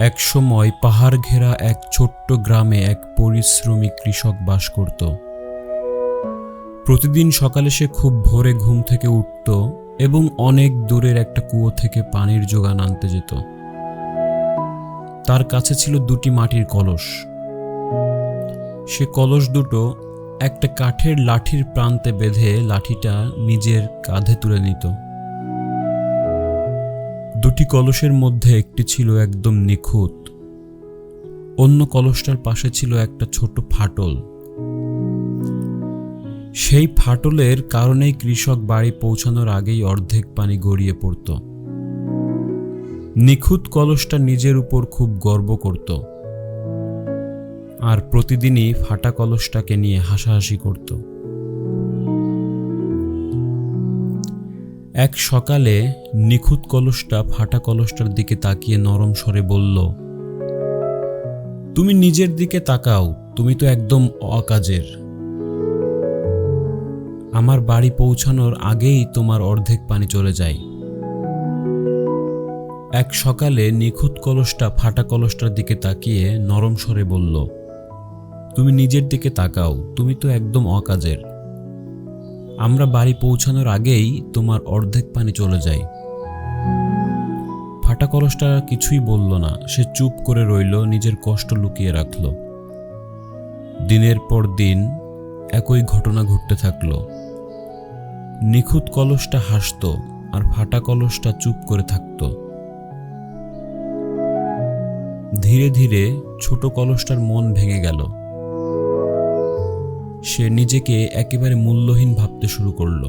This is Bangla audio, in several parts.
একসময় পাহাড় ঘেরা এক ছোট্ট গ্রামে এক পরিশ্রমী কৃষক বাস করত। প্রতিদিন সকালে সে খুব ভোরে ঘুম থেকে উঠত এবং অনেক দূরের একটা কুয়ো থেকে পানির যোগান আনতে যেত। তার কাছে ছিল দুটি মাটির কলস। সে কলস দুটো একটা কাঠের লাঠির প্রান্তে বেঁধে লাঠিটা নিজের কাঁধে তুলে নিত। দুটি কলসের মধ্যে একটি ছিল একদম নিখুঁত। অন্য কলসটার পাশে ছিল একটা ছোট ফাটল। সেই ফাটলের কারণেই কৃষক বাড়ি পৌঁছানোর আগেই অর্ধেক পানি গড়িয়ে পড়ত। নিখুঁত কলসটা নিজের উপর খুব গর্ব করত। আর প্রতিদিনই ফাটা কলসটাকে নিয়ে হাসাহাসি করত। এক সকালে নিখুঁত কলসটা ফাটা কলসটার দিকে তাকিয়ে নরম স্বরে বলল, তুমি নিজের দিকে তাকাও, তুমি তো একদম অকাজের। আমার বাড়ি পৌঁছানোর আগেই তোমার অর্ধেক পানি চলে যায়। এক সকালে নিখুঁত কলসটা ফাটা কলসটার দিকে তাকিয়ে নরম স্বরে বলল, তুমি নিজের দিকে তাকাও, তুমি তো একদম অকাজের। আমরা বাড়ি পৌঁছানোর আগেই তোমার অর্ধেক পানি চলে যায়। ফাটা কলসটা কিছুই বলল না, সে চুপ করে রইল, নিজের কষ্ট লুকিয়ে রাখল। দিনের পর দিন একই ঘটনা ঘটতে থাকল। নিখুঁত কলসটা হাসত আর ফাটা কলসটা চুপ করে থাকত। ধীরে ধীরে ছোট কলসটার মন ভেঙে গেল। সে নিজেকে একেবারে মূল্যহীন ভাবতে শুরু করল।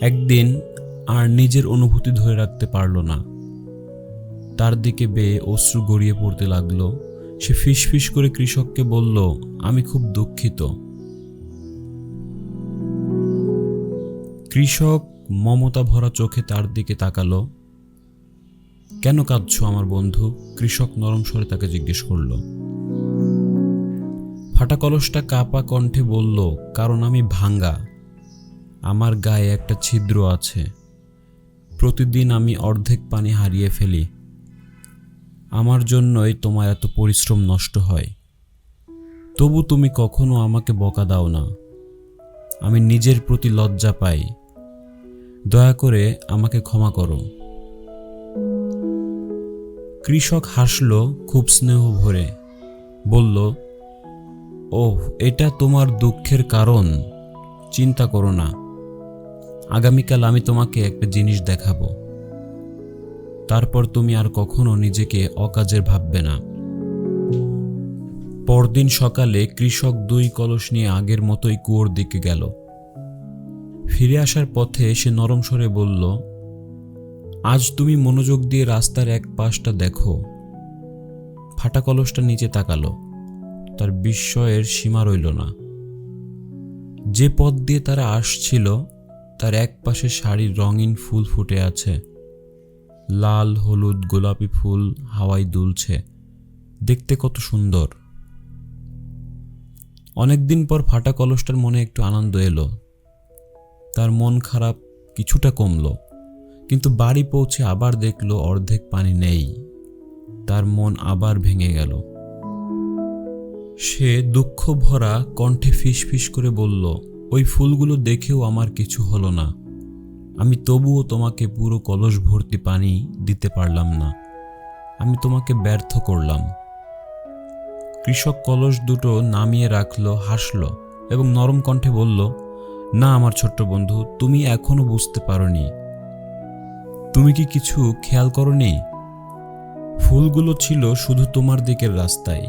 একদিন আর নিজের অনুভূতি ধরে রাখতে পারল না। তার দিকে বেয়ে অশ্রু গড়িয়ে পড়তে লাগল। সে ফিসফিস করে কৃষককে বলল, আমি খুব দুঃখিত। কৃষক মমতা ভরা চোখে তার দিকে তাকালো। কেন কাঁদছো আমার বন্ধু? কৃষক নরম স্বরে তাকে জিজ্ঞেস করল। ফাটা কলসটা কাপা কণ্ঠে বলল, কারণ আমি ভাঙ্গা। আমার গায়ে একটা ছিদ্র আছে। প্রতিদিন আমি অর্ধেক পানি হারিয়ে ফেলি। আমার জন্যই তোমার এত পরিশ্রম নষ্ট হয়। তবু তুমি কখনো আমাকে বকা দাও না। আমি নিজের প্রতি লজ্জা পাই। দয়া করে আমাকে ক্ষমা করো। কৃষক হাসল খুব স্নেহ ভরে। বলল ওহ, এটা তোমার দুঃখের কারণ। চিন্তা করো না। আগামীকাল আমি তোমাকে একটা জিনিস দেখাবো। তারপর তুমি আর কখনো নিজেকে অকাজের ভাববে না। পরদিন সকালে কৃষক দুই কলস নিয়ে আগের মতোই কুয়োর দিকে গেল। ফিরে আসার পথে সে নরম স্বরে বলল, আজ তুমি মনোযোগ দিয়ে রাস্তার এক পাশটা দেখো। ফাটা কলসটা নিচে তাকালো। তার বিস্ময়ের সীমা রইল না। যে পথ দিয়ে তারা আসছিল, তার এক পাশে শাড়ির রঙিন ফুল ফুটে আছে। লাল, হলুদ, গোলাপি ফুল হাওয়ায় দুলছে। দেখতে কত সুন্দর। অনেকদিন পর ফাটা কলসটার মনে একটু আনন্দ এলো। তার মন খারাপ কিছুটা কমল, কিন্তু বাড়ি পৌঁছে আবার দেখল অর্ধেক পানি নেই। তার মন আবার ভেঙে গেল। সে দুঃখ ভরা কণ্ঠে ফিস ফিস করে বলল, ওই ফুলগুলো দেখেও আমার কিছু হলো না। আমি তবুও তোমাকে পুরো কলস ভর্তি পানি দিতে পারলাম না। আমি তোমাকে ব্যর্থ করলাম। কৃষক কলস দুটো নামিয়ে রাখল, হাসল এবং নরম কণ্ঠে বলল, না আমার ছোট্ট বন্ধু, তুমি এখনও বুঝতে পারোনি। তুমি কি কিছু খেয়াল করনি? ফুলগুলো ছিল শুধু তোমার দিকের রাস্তায়।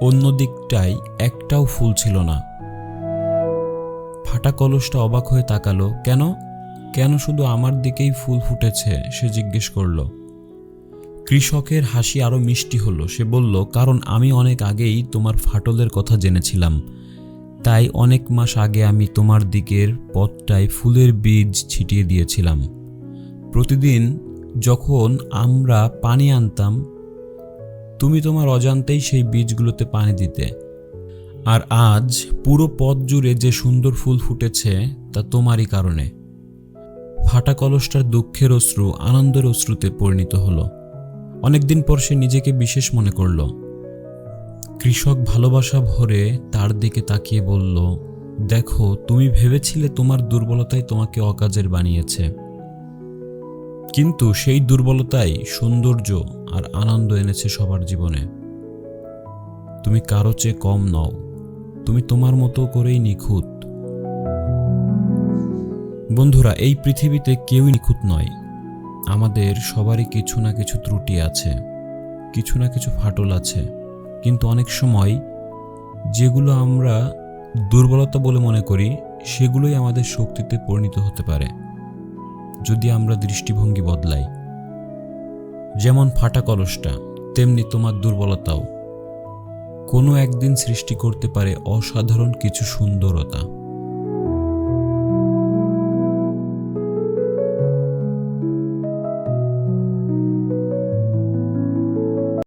অন্য দিকটায় একটাও ফুল ছিল না। ফাটা কলসটা অবাক হয়ে তাকালো। কেন? কেন শুধু আমার দিকেই ফুল ফুটেছে? সে জিজ্ঞেস করল। কৃষকের হাসি আরও মিষ্টি হলো। সে বলল, কারণ আমি অনেক আগেই তোমার ফাটলের কথা জেনেছিলাম। তাই অনেক মাস আগে আমি তোমার দিকের পথটায় ফুলের বীজ ছিটিয়ে দিয়েছিলাম। প্রতিদিন যখন আমরা পানি আনতাম তুমি তোমার অজান্তেই সেই বীজগুলোতে পানি দিতে। আর আজ পুরো পথ জুড়ে যে সুন্দর ফুল ফুটেছে তা তোমারই কারণে। ফাটা কলসটার দুঃখের অশ্রু আনন্দের অশ্রুতে পরিণত হলো। অনেকদিন পর সে নিজেকে বিশেষ মনে করল। কৃষক ভালোবাসা ভরে তার দিকে তাকিয়ে বলল, দেখো, তুমি ভেবেছিলে তোমার দুর্বলতাই তোমাকে অকাজের বানিয়েছে। কিন্তু সেই দুর্বলতাই সৌন্দর্য আর আনন্দ এনেছে সবার জীবনে। তুমি কারও চেয়ে কম নও, তুমি তোমার মতো করেই নিখুঁত। বন্ধুরা, এই পৃথিবীতে কেউই নিখুঁত নয়। আমাদের সবারই কিছু না কিছু ত্রুটি আছে, কিছু না কিছু ফাটল আছে। কিন্তু অনেক সময় যেগুলো আমরা দুর্বলতা বলে মনে করি, সেগুলোই আমাদের শক্তিতে পরিণত হতে পারে। যদি আমরা দৃষ্টিভঙ্গি বদলাই, যেমন ফাটা কলসটা, তেমনি তোমার দুর্বলতাও। কোনো একদিন সৃষ্টি করতে পারে অসাধারণ কিছু সুন্দরতা।